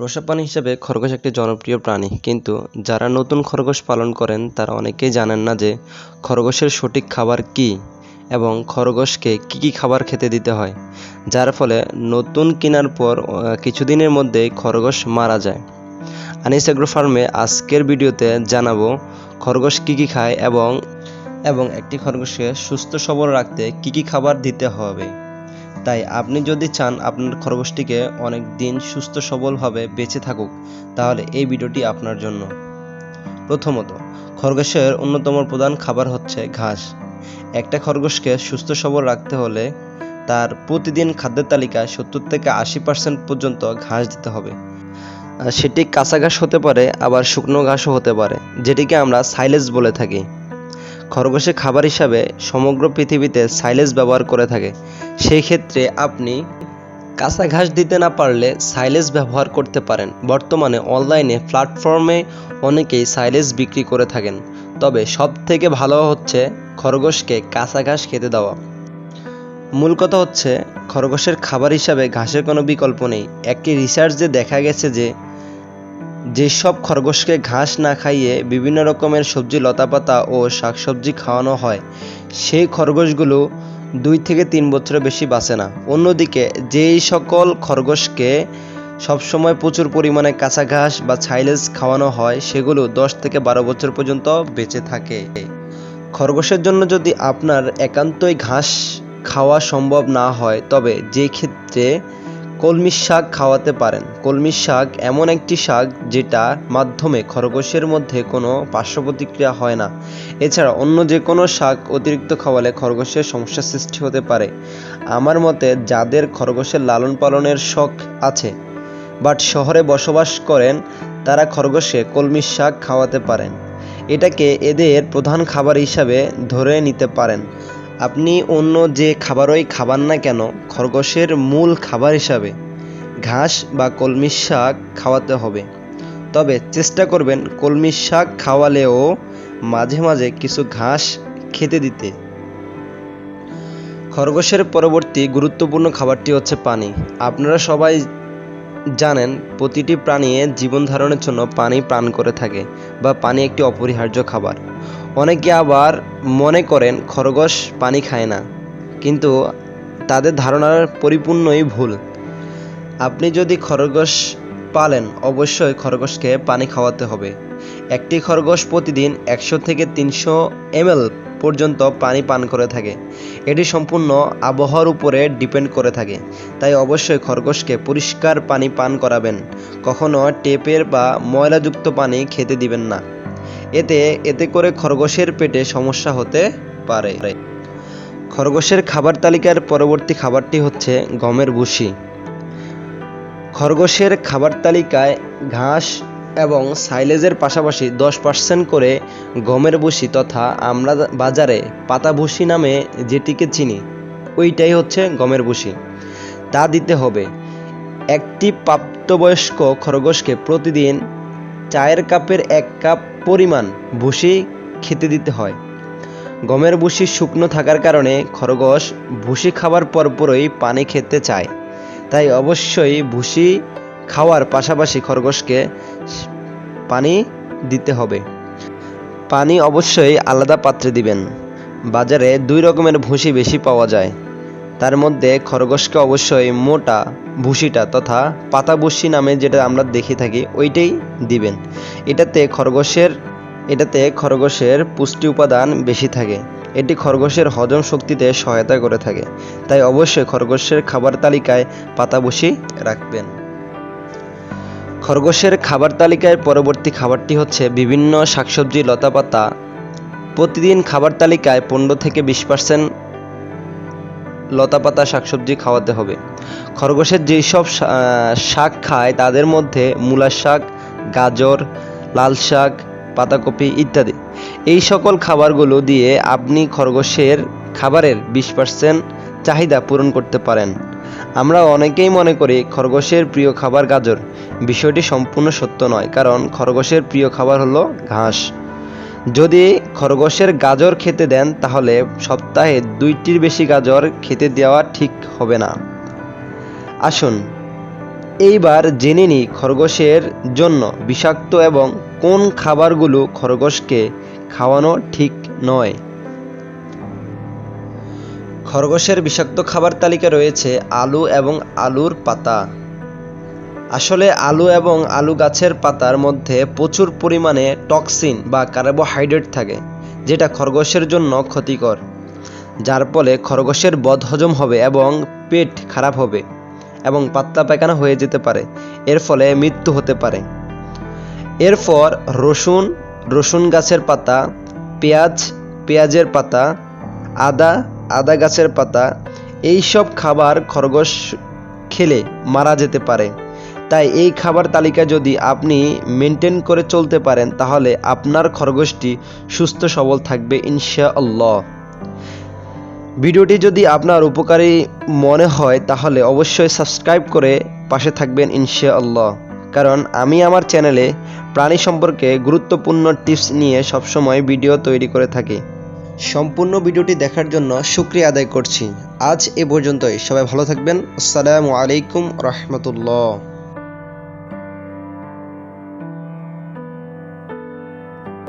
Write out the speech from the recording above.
পোষা প্রাণী হিসেবে খরগোশ একটি জনপ্রিয় প্রাণী। কিন্তু যারা নতুন খরগোশ পালন করেন, তারা অনেকেই জানেন না যে খরগোশের সঠিক খাবার কী এবং খরগোশকে কী কী খাবার খেতে দিতে হয়। যার ফলে নতুন কেনার পর কিছুদিনের মধ্যেই খরগোশ মারা যায়। আনিস এগ্রো ফার্মে আজকের ভিডিওতে জানাব খরগোশ কী কী খায় এবং এবং একটি খরগোশকে সুস্থ সবল রাখতে কী কী খাবার দিতে হবে। তাই আপনি যদি চান আপনার খরগোশটিকে অনেক দিন সুস্থ সবলভাবে বেঁচে থাকুক, তাহলে এই ভিডিওটি আপনার জন্য। প্রথমত, খরগোশের অন্যতম প্রধান খাবার হচ্ছে ঘাস। একটা খরগোশকে সুস্থ সবল রাখতে হলে তার প্রতিদিন খাদ্যের তালিকায় সত্তর থেকে আশি পার্সেন্ট পর্যন্ত ঘাস দিতে হবে। সেটি কাঁচা ঘাস হতে পারে, আবার শুকনো ঘাসও হতে পারে, যেটিকে আমরা সাইলেজ বলে থাকি। খরগোশের খাবার হিসাবে সমগ্র পৃথিবীতে সাইলেজ ব্যবহার করে থাকে। সেই ক্ষেত্রে আপনি কাঁচা ঘাস দিতে না পারলে সাইলেজ ব্যবহার করতে পারেন। বর্তমানে অনলাইনে প্ল্যাটফর্মে অনেকেই সাইলেজ বিক্রি করে থাকেন। তবে সব থেকে ভালো হচ্ছে খরগোশকে কাঁচা ঘাস খেতে দেওয়া। মূল কথা হচ্ছে, খরগোশের খাবার হিসাবে ঘাসের কোনো বিকল্প নেই। একটি রিসার্চে দেখা গেছে যে যেসব খরগোশকে ঘাস না খাইয়ে বিভিন্ন রকমের সবজি, লতাপাতা ও শাকসবজি খাওয়ানো হয়, সেই খরগোশগুলো দুই থেকে তিন বছরের বেশি বাঁচে না। অন্যদিকে, যেই সকল খরগোশকে সবসময় প্রচুর পরিমাণে কাঁচা ঘাস বা ছাইলেজ খাওয়ানো হয়, সেগুলো দশ থেকে বারো বছর পর্যন্ত বেঁচে থাকে। খরগোশের জন্য যদি আপনার একান্তই ঘাস খাওয়া সম্ভব না হয়, তবে যে ক্ষেত্রে কলমি শাক খাওয়াতে পারেন। কলমি শাক এমন একটি শাক যেটার মাধ্যমে খরগোশের মধ্যে কোনো পার্শ্ব প্রতিক্রিয়া হয় না। এছাড়া অন্য যে কোনো শাক অতিরিক্ত খাওয়ালে খরগোশের সমস্যার সৃষ্টি হতে পারে। আমার মতে যাদের খরগোশের লালন পালনের শখ আছে, বাট শহরে বসবাস করেন, তারা খরগোশে কলমি শাক খাওয়াতে পারেন। এটাকে এদের প্রধান খাবার হিসাবে ধরে নিতে পারেন। আপনি অন্য যে খাবারই খাবার না কেন, খরগোশের মূল খাবার হিসাবে ঘাস বা কলমি শাক খাওয়াতে হবে। তবে চেষ্টা করবেন কলমি শাক খাওয়ালেও মাঝে মাঝে কিছু ঘাস খেতে দিতে। খরগোশের পরবর্তী গুরুত্বপূর্ণ খাবারটি হচ্ছে পানি। আপনারা সবাই জানেন, প্রতিটি প্রাণী জীবন ধারণের জন্য পানি পান করে থাকে বা পানি একটি অপরিহার্য খাবার। অনেকে আবার মনে করেন খরগোশ পানি খায় না, কিন্তু তাদের ধারণার পরিপূর্ণই ভুল। আপনি যদি খরগোশ পালেন, অবশ্যই খরগোশকে পানি খাওয়াতে হবে। একটি খরগোশ প্রতিদিন একশো থেকে তিনশো এমএল পর্যন্ত পানি পান করে থাকে। এটি সম্পূর্ণ আবহাওয়ার উপরে ডিপেন্ড করে থাকে। তাই অবশ্যই খরগোশকে পরিষ্কার পানি পান করাবেন। কখনো টেপের বা ময়লাযুক্ত পানি খেতে দিবেন না। এতে এতে করে খরগোশের পেটে সমস্যা হতে পারে। খরগোশের খাবার তালিকার পরবর্তী খাবারটি হচ্ছে গমের ভুসি। খরগোশের খাবার তালিকায় ঘাস এবং সাইলেজের পাশাপাশি দশ পার্সেন্ট করে গমের ভুসি তথা আমরা বাজারে পাতা ভুসি নামে যেটিকে চিনি, ওইটাই হচ্ছে গমের ভুসি। তা দিতে হবে। একটি প্রাপ্তবয়স্ক খরগোশকে প্রতিদিন চায়ের কাপের এক কাপ পরিমাণ ভুসি খেতে দিতে হয়। গমের ভুসি শুকনো থাকার কারণে খরগোশ ভুসি খাবার পরপরই পানি খেতে চায়। তাই অবশ্যই ভুসি খাওয়ার পাশাপাশি খরগোশকে পানি দিতে হবে। পানি অবশ্যই আলাদা পাত্রে দিবেন। বাজারে দুই রকমের ভুসি বেশি পাওয়া যায়। তার মধ্যে খরগোশকে অবশ্যই মোটা ভুসিটা তথা পাতা ভুসি নামে যেটা আমরা দেখে থাকি, ওইটাই দিবেন। এটাতে খরগোশের এটাতে খরগোশের পুষ্টি উপাদান বেশি থাকে। এটি খরগোশের হজম শক্তিতে সহায়তা করে থাকে। তাই অবশ্যই খরগোশের খাবার তালিকায় পাতা ভুসি রাখবেন। খরগোশের খাবার তালিকায় পরবর্তী খাবারটি হচ্ছে বিভিন্ন শাকসবজি, লতাপাতা। প্রতিদিন খাবার তালিকায় পনেরো থেকে বিশ পার্সেন্ট লতাপাতা শাকসবজি খাওয়াতে হবে। খরগোশের যেসব শাক খায়, তাদের মধ্যে মূলা শাক, গাজর, লাল শাক, পাতাকপি ইত্যাদি। এই সকল খাবারগুলো দিয়ে আপনি খরগোশের খাবারের বিশ পার্সেন্ট চাহিদা পূরণ করতে পারেন। আমরা অনেকেই মনে করি খরগোশের প্রিয় খাবার গাজর। বিষয়টি সম্পূর্ণ সত্য নয়, কারণ খরগোশের প্রিয় খাবার হলো ঘাস। যদি খরগোশের গাজর খেতে দেন, তাহলে সপ্তাহে দুইটির বেশি গাজর খেতে দেওয়া ঠিক হবে না। আসুন, এইবার জেনে নিই খরগোশের জন্য বিষাক্ত এবং কোন খাবারগুলো খরগোশকে খাওয়ানো ঠিক নয়। খরগোশের বিষাক্ত খাবার তালিকা রয়েছে আলু এবং আলুর পাতা। আসলে আলু এবং আলু গাছের পাতার মধ্যে প্রচুর পরিমাণে টক্সিন বা কার্বোহাইড্রেট থাকে, যেটা খরগোশের জন্য ক্ষতিকর, যার ফলে খরগোশের বদহজম হবে এবং পেট খারাপ হবে এবং পাতলা পায়খানা হয়ে যেতে পারে, এর ফলে মৃত্যু হতে পারে। এরপর রসুন রসুন গাছের পাতা, পেঁয়াজ, পেঁয়াজের পাতা, আদা আদা গাছের পাতা এইসব খাবার খরগোশ খেলে মারা যেতে পারে। তাই এই খাবার তালিকা যদি আপনি মেনটেন করে চলতে পারেন, তাহলে আপনার খরগোশটি সুস্থ সবল থাকবে ইনশাআল্লাহ। ভিডিওটি যদি আপনার উপকারী মনে হয়, তাহলে অবশ্যই সাবস্ক্রাইব করে পাশে থাকবেন ইনশাআল্লাহ। কারণ আমি আমার চ্যানেলে প্রাণী সম্পর্কে গুরুত্বপূর্ণ টিপস নিয়ে সবসময় ভিডিও তৈরি করে থাকি। সম্পূর্ণ ভিডিওটি দেখার জন্য শুক্রিয়া আদায় করছি। আজ এ পর্যন্তই। সবাই ভালো থাকবেন। আসসালামু আলাইকুম রহমতুল্লাহ।